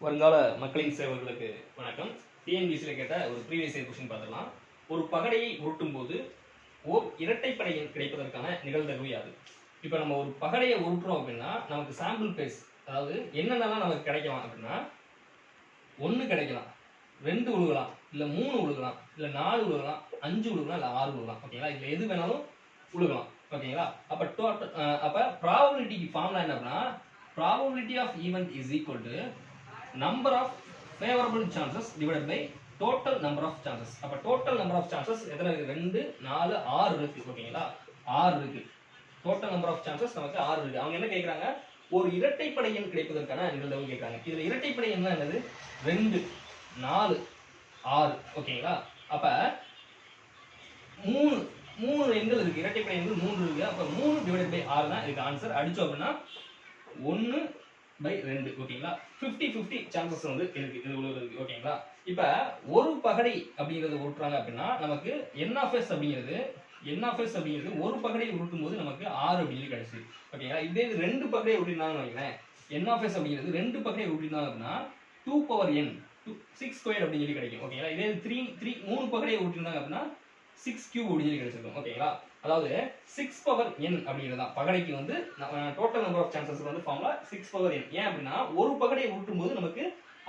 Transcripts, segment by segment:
வருங்கால மக்களின் சேவர்களுக்கு வணக்கம். டிஎன்பிசியில் கேட்ட ஒரு ப்ரீவியஸ் இயர் கொஸ்டின் பார்த்துக்கலாம் ஒரு பகடையை உருட்டும் போது ஓர் இரட்டைப்படையின் கிடைப்பதற்கான நிகழ்தகவு யாது இப்போ நம்ம ஒரு பகடையை உருட்டுறோம் அப்படின்னா நமக்கு சாம்பிள் பேஸ் அதாவது என்னென்னலாம் நமக்கு கிடைக்கலாம் அப்படின்னா ஒன்று கிடைக்கலாம் ரெண்டு உழுகலாம் இல்லை மூணு உழுகலாம் இல்லை நாலு உழுகலாம் அஞ்சு உழுகலாம் இல்லை ஆறு உழுகலாம். ஓகேங்களா இதில் எது வேணாலும் உழுகலாம். ஓகேங்களா அப்போ டோட்டல் அப்போ ப்ராபபிலிட்டிக்கு ஃபார்ம்லாம் என்ன அப்படின்னா probability of event is equal to number of favourable chances divide by total number of chances அப்போ டோட்டல் நம்பர் ஆஃப் சான்சஸ் எத்தனை இருக்குது ரெண்டு நாலு ஆறு இருக்கு. ஓகேங்களா? ஆறு இருக்கு. டோட்டல் நம்பர் ஆஃப் சான்சஸ் நமக்கு ஆறு இருக்கு. அவங்க என்ன கேட்குறாங்க ஒரு இரட்டைப்படை எண் கிடைப்பதற்கான நிகழ்தகவு கேட்குறாங்க இதில் இரட்டைப்படை எண் என்னது? ரெண்டு நாலு ஆறு. ஓகேங்களா? அப்போ மூணு மூணு எண்கள் இருக்கு. இரட்டைப்படை எண்கள் மூணு இருக்குது அப்ப மூணு டிவைட் பை ஆறு தான் இதுக்கு ஆன்சர் அடித்தோம் அப்படின்னா ஒன்று பை ரெண்டு ஓகேங்களா ஃபிஃப்டி ஃபிஃப்டி சான்சஸ் வந்து இருக்கு இது உள்ள இருக்கு ஓகேங்களா இப்போ ஒரு பகடை அப்படிங்கிறது உருட்டுறாங்க அப்படின்னா நமக்கு என் ஆஃப் எஸ் அப்படிங்கிறது என் ஆஃப் எஸ் அப்படிங்கிறது ஒரு பகடையை உருட்டும் போது நமக்கு ஆறு அப்படின்னு கிடைச்சு. ஓகேங்களா இதே இது ரெண்டு பகடையை உருட்டினாங்கன்னு வைங்களேன். என் ஆஃப் எஸ் அப்படிங்கிறது ரெண்டு பகடையை உருட்டினாங்க அப்படின்னா two power n two six square அப்படின்னு சொல்லி கிடைக்கும். ஓகேங்களா இதே த்ரீ த்ரீ மூணு பகடையை உருட்டினாங்க அப்படின்னா சிக்ஸ் கியூப் அப்படின்னு சொல்லி கிடைச்சிருக்கும் ஓகேங்களா அதாவது சிக்ஸ் பவர் என் அப்படிங்கிறது தான் பகடைக்கு வந்து டோட்டல் நம்பர் ஆஃப் சான்சஸ் வந்து ஃபார்ம்ல சிக்ஸ் பவர் என் ஏன் அப்படின்னா ஒரு பகடையை உருட்டும் போது நமக்கு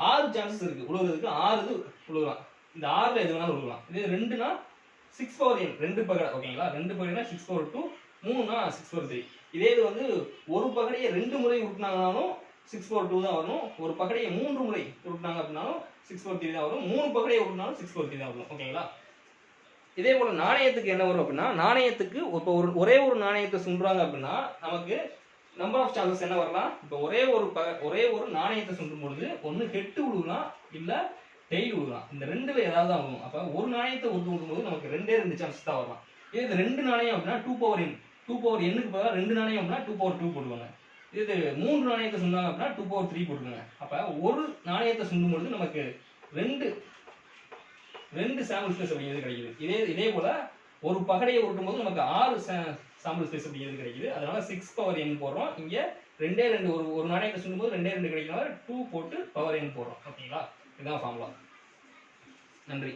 ஆறு சான்சஸ் இருக்கு. உழுவுறதுக்கு ஆறு இது உழுகலாம் இந்த ஆறுல எது வேணாலும் உழுகலாம் இதே ரெண்டுனா சிக்ஸ் பவர் என் ரெண்டு பகடை ஓகேங்களா ரெண்டு பகடைனா சிக்ஸ் பவர் டூ மூணுனா சிக்ஸ் பவர் த்ரீ இதே இது வந்து ஒரு பகடையை ரெண்டு முறை உருட்டினாங்கனாலும் சிக்ஸ் ஃபோர் டூ தான் வரும். ஒரு பகடையை மூன்று முறை உருட்டினாங்க அப்படின்னாலும் சிக்ஸ் ஃபோர் த்ரீ தான் வரும். மூணு பகடையை உருட்டினாலும் சிக்ஸ் ஃபோர் த்ரீ தான் வரும். ஓகேங்களா இதே போல நாணயத்துக்கு என்ன வரும் அப்படின்னா நாணயத்துக்கு இப்போ ஒரு ஒரே ஒரு நாணயத்தை சுண்டுறாங்க அப்படின்னா நமக்கு நம்பர் ஆஃப் சான்சஸ் என்ன வரலாம்? இப்போ ஒரே ஒரு ப ஒரே ஒரு நாணயத்தை சுண்டும் பொழுது ஒன்று ஹெட்டு விழுகலாம் இல்லை டெய்லி விழுகலாம். இந்த ரெண்டில் ஏதாவது ஆகும் அப்போ ஒரு நாணயத்தை ஒன்று விடும்போது நமக்கு ரெண்டே ரெண்டு சான்சஸ் தான் வரலாம். இது ரெண்டு நாணயம் அப்படின்னா two power n two power எண்ணுக்கு பதிலாக ரெண்டு நாணயம் அப்படின்னா டூ பவர் டூ போடுவாங்க. இது மூன்று நாணயத்தை சுண்டாங்க அப்படின்னா டூ பவர் த்ரீ போட்டுருங்க அப்போ ஒரு நாணயத்தை சுண்டும் பொழுது நமக்கு ரெண்டு ரெண்டு சாம்பிள் ஸ்பேஸ் அப்படிங்கிறது கிடைக்குது. இதே இதே போல ஒரு பகடையை உருட்டும் போது நமக்கு ஆறு சாம்பிள் ஸ்பேஸ் அப்படிங்கிறது கிடைக்குது. அதனால சிக்ஸ் பவர் என் போடுறோம். இங்க ரெண்டே ரெண்டு ஒரு ஒரு நாணயத்தை சொல்லும் போது ரெண்டே ரெண்டு கிடைக்கிறனால டூ போட்டு பவர் என் போடுறோம். ஓகேங்களா? இதுதான் ஃபார்முலா நன்றி.